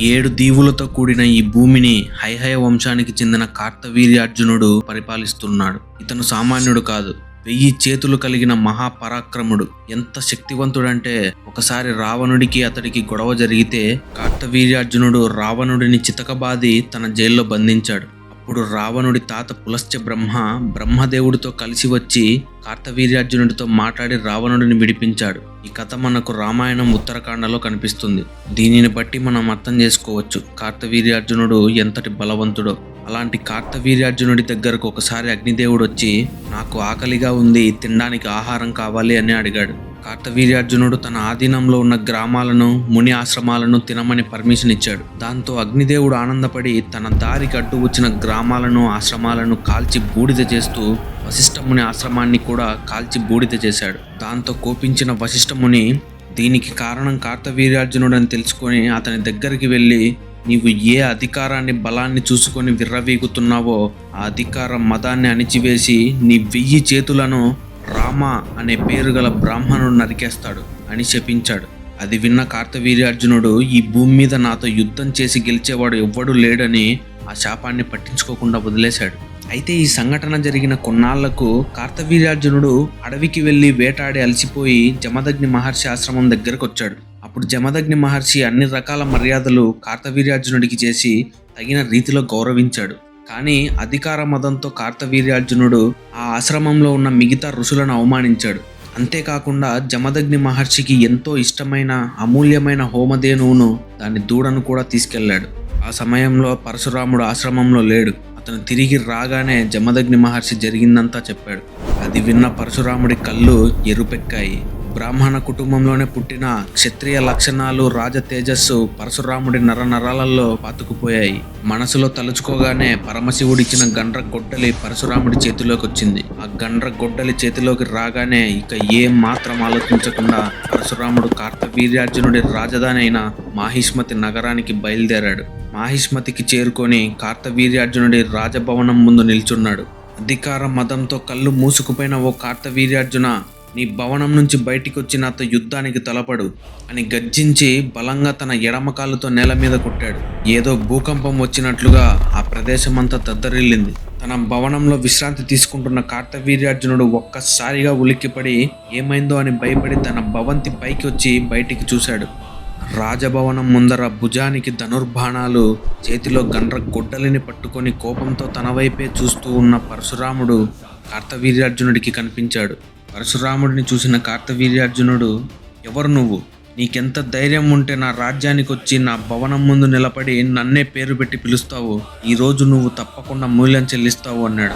ఏడు దీవులతో కూడిన ఈ భూమిని హైహయ వంశానికి చెందిన కార్తవీర్యార్జునుడు పరిపాలిస్తున్నాడు. ఇతను సామాన్యుడు కాదు వెయ్యి చేతులు కలిగిన మహాపరాక్రముడు. ఎంత శక్తివంతుడంటే ఒకసారి రావణుడికి అతడికి గొడవ జరిగితే కార్తవీర్యార్జునుడు రావణుడిని చితకబాది తన జైల్లో బంధించాడు. అప్పుడు రావణుడి తాత పులశ్చ బ్రహ్మ బ్రహ్మదేవుడితో కలిసి వచ్చి కార్తవీర్యార్జునుడితో మాట్లాడి రావణుడిని విడిపించాడు. ఈ కథ మనకు రామాయణం ఉత్తరకాండలో కనిపిస్తుంది. దీనిని బట్టి మనం అర్థం చేసుకోవచ్చు కార్తవీర్యార్జునుడు ఎంతటి బలవంతుడో. అలాంటి కార్తవీర్యార్జునుడి దగ్గరకు ఒకసారి అగ్నిదేవుడు వచ్చి నాకు ఆకలిగా ఉంది తినడానికి ఆహారం కావాలి అని అడిగాడు. కార్తవీర్యార్జునుడు తన ఆధీనంలో ఉన్న గ్రామాలను ముని ఆశ్రమాలను తినమని పర్మిషన్ ఇచ్చాడు. దాంతో అగ్నిదేవుడు ఆనందపడి తన దారికి అడ్డు వచ్చిన గ్రామాలను ఆశ్రమాలను కాల్చి బూడిద చేస్తూ వశిష్ఠముని ఆశ్రమాన్ని కూడా కాల్చి బూడిద చేశాడు. దాంతో కోపించిన వశిష్ఠముని దీనికి కారణం కార్తవీర్యార్జునుడు అని తెలుసుకొని అతని దగ్గరికి వెళ్ళి నీవు ఏ అధికారాన్ని బలాన్ని చూసుకొని విర్రవీగుతున్నావో ఆ అధికార మతాన్ని అణిచివేసి నీ వెయ్యి చేతులను రామ అనే పేరు గల బ్రాహ్మణుడు నరికేస్తాడు అని శపించాడు అది విన్న కార్తవీర్యార్జునుడు ఈ భూమి మీద నాతో యుద్ధం చేసి గెలిచేవాడు ఎవ్వడూ లేడని ఆ శాపాన్ని పట్టించుకోకుండా వదిలేశాడు. అయితే ఈ సంఘటన జరిగిన కొన్నాళ్ళకు కార్తవీర్యార్జునుడు అడవికి వెళ్ళి వేటాడి అలసిపోయి జమదగ్ని మహర్షి ఆశ్రమం దగ్గరకు వచ్చాడు అప్పుడు జమదగ్ని మహర్షి అన్ని రకాల మర్యాదలు కార్తవీర్యార్జునుడికి చేసి తగిన రీతిలో గౌరవించాడు. కానీ అధికార మదంతో కార్తవీర్యార్జునుడు ఆ ఆశ్రమంలో ఉన్న మిగతా ఋషులను అవమానించాడు. అంతేకాకుండా జమదగ్ని మహర్షికి ఎంతో ఇష్టమైన అమూల్యమైన హోమధేనువును దాని దూడను కూడా తీసుకెళ్ళాడు ఆ సమయంలో పరశురాముడు ఆశ్రమంలో లేడు. అతను తిరిగి రాగానే జమదగ్ని మహర్షి జరిగిందంతా చెప్పాడు. అది విన్న పరశురాముడి కళ్ళు ఎరుపెక్కాయి. బ్రాహ్మణ కుటుంబంలోనే పుట్టిన క్షత్రియ లక్షణాలు రాజ తేజస్సు పరశురాముడి నర నరాలలో పాతుకుపోయాయి. మనసులో తలుచుకోగానే పరమశివుడిచ్చిన గండ్ర గొడ్డలి పరశురాముడి చేతిలోకి వచ్చింది ఆ గండ్ర గొడ్డలి చేతిలోకి రాగానే ఇక ఏం మాత్రం ఆలోచించకుండా పరశురాముడు కార్తవీర్యార్జునుడి రాజధాని అయిన మాహిష్మతి నగరానికి బయలుదేరాడు. మాహిష్మతికి చేరుకొని కార్తవీర్యార్జునుడి రాజభవనం ముందు నిల్చున్నాడు. అధికార మదంతో కళ్ళు మూసుకుపోయిన ఓ కార్తవీర్యార్జున నీ భవనం నుంచి బయటికి వచ్చి నాతో యుద్ధానికి తలపడు అని గర్జించి బలంగా తన ఎడమ కాలుతో నేల మీద కొట్టాడు. ఏదో భూకంపం వచ్చినట్లుగా ఆ ప్రదేశమంతా దద్దరిల్లింది. తన భవనంలో విశ్రాంతి తీసుకుంటున్న కార్తవీర్యార్జునుడు ఒక్కసారిగా ఉలిక్కిపడి ఏమైందో అని భయపడి తన భవంతి పైకి వచ్చి బయటికి చూశాడు. రాజభవనం ముందర భుజానికి ధనుర్బాణాలు చేతిలో గండ్ర గుడ్డలిని పట్టుకొని కోపంతో తన వైపే చూస్తూ ఉన్న పరశురాముడు కార్తవీర్యార్జునుడికి కనిపించాడు. పరశురాముడిని చూసిన కార్తవీర్యార్జునుడు ఎవరు నువ్వు? నీకెంత ధైర్యం ఉంటే నా రాజ్యానికి వచ్చి నా భవనం ముందు నిలబడి నన్నే పేరు పెట్టి పిలుస్తావు? ఈరోజు నువ్వు తప్పకుండా మూల్యం చెల్లిస్తావు అన్నాడు.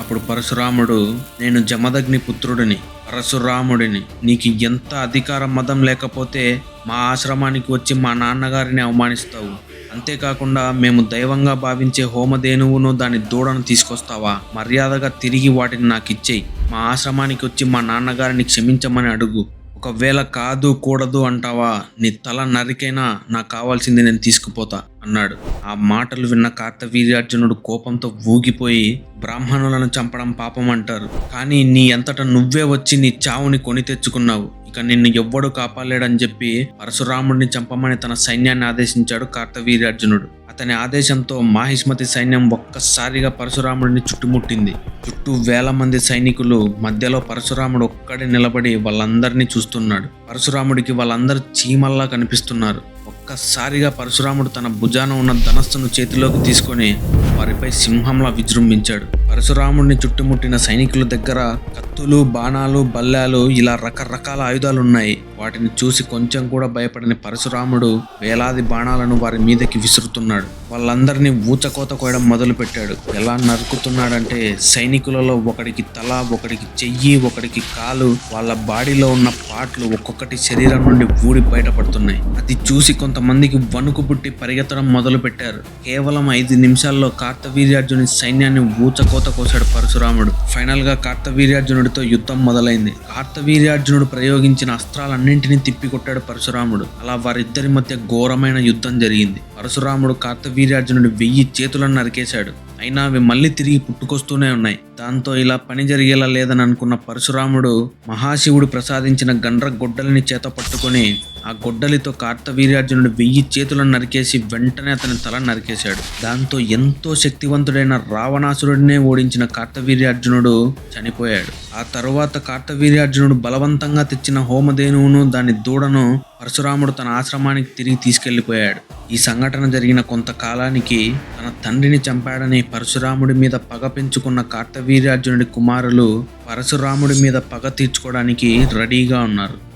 అప్పుడు పరశురాముడు నేను జమదగ్ని పుత్రుడిని పరశురాముడిని. నీకు ఎంత అధికార మదం లేకపోతే మా ఆశ్రమానికి వచ్చి మా నాన్నగారిని అవమానిస్తావు. అంతేకాకుండా మేము దైవంగా భావించే హోమధేనువును దాని దూడను తీసుకొస్తావా? మర్యాదగా తిరిగి వాటిని నాకు ఇచ్చేయి మా ఆశ్రమానికి వచ్చి మా నాన్నగారిని క్షమించమని అడుగు. ఒకవేళ కాదు కూడదు అంటావా? నీ తల నరికైనా నాకు కావాల్సింది నేను తీసుకుపోతా అన్నాడు. ఆ మాటలు విన్న కార్తవీర్యార్జునుడు కోపంతో ఊగిపోయి బ్రాహ్మణులను చంపడం పాపం అంటారు. కానీ నీ అంతటా నువ్వే వచ్చి నీ చావుని కొని తెచ్చుకున్నావు. ఇక నిన్ను ఎవ్వడు కాపాడలేడని చెప్పి పరశురాముడిని చంపమని తన సైన్యాన్ని ఆదేశించాడు కార్తవీర్యార్జునుడు. అతని ఆదేశంతో మాహిష్మతి సైన్యం ఒక్కసారిగా పరశురాముడిని చుట్టుముట్టింది. చుట్టూ వేల మంది సైనికులు మధ్యలో పరశురాముడు ఒక్కడే నిలబడి వాళ్ళందరినీ చూస్తున్నాడు. పరశురాముడికి వాళ్ళందరూ చీమల్లా కనిపిస్తున్నారు. ఒక్కసారిగా పరశురాముడు తన భుజాన ఉన్న ధనస్సును చేతిలోకి తీసుకొని వారిపై సింహంలా విజృంభించాడు. పరశురాముడిని చుట్టుముట్టిన సైనికుల దగ్గర కత్తులు బాణాలు బల్లాలు ఇలా రకరకాల ఆయుధాలు ఉన్నాయి వాటిని చూసి కొంచెం కూడా భయపడని పరశురాముడు వేలాది బాణాలను వారి మీదకి విసురుతున్నాడు. వాళ్ళందరినీ ఊచకోత కోయడం మొదలుపెట్టాడు. ఎలా నరుకుతున్నాడంటే సైనికులలో ఒకడికి తల ఒకడికి చెయ్యి ఒకడికి కాలు వాళ్ళ బాడీలో ఉన్న పాటలు ఒక్కొక్కటి శరీరం నుండి ఊడి బయటపడుతున్నాయి. అది చూసి కొంతమందికి వణుకు పుట్టి పరిగెత్తడం మొదలు పెట్టారు కేవలం ఐదు నిమిషాల్లో కార్తవీర్యార్జుని సైన్యాన్ని ఊచకోత కోత కోసాడు పరశురాముడు. ఫైనల్గా కార్తవీర్యార్జునుడితో యుద్ధం మొదలైంది. కార్తవీర్యార్జునుడు ప్రయోగించిన అస్త్రాలన్నింటినీ తిప్పికొట్టాడు పరశురాముడు. అలా వారిద్దరి మధ్య ఘోరమైన యుద్ధం జరిగింది. పరశురాముడు కార్తవీర్యార్జునుడి వెయ్యి చేతులను నరికేశాడు. అయినా అవి మళ్ళీ తిరిగి పుట్టుకొస్తూనే ఉన్నాయి. దాంతో ఇలా పని జరిగేలా లేదని అనుకున్న పరశురాముడు మహాశివుడు ప్రసాదించిన గండ్ర గొడ్డలిని చేత పట్టుకొని ఆ గొడ్డలితో కార్తవీర్యార్జునుడు వెయ్యి చేతులను నరికేసి వెంటనే అతని తల నరికేశాడు. దాంతో ఎంతో శక్తివంతుడైన రావణాసురుడినే ఓడించిన కార్తవీర్యార్జునుడు చనిపోయాడు. ఆ తరువాత కార్తవీర్యార్జునుడు బలవంతంగా తెచ్చిన హోమధేనువును దాని దూడను పరశురాముడు తన ఆశ్రమానికి తిరిగి తీసుకెళ్ళిపోయాడు. ఈ సంఘటన జరిగిన కొంతకాలానికి తన తండ్రిని చంపాడని పరశురాముడి మీద పగ పెంచుకున్న కార్తవీర్యార్జునుడి కుమారులు పరశురాముడి మీద పగ తీర్చుకోవడానికి రెడీగా ఉన్నారు.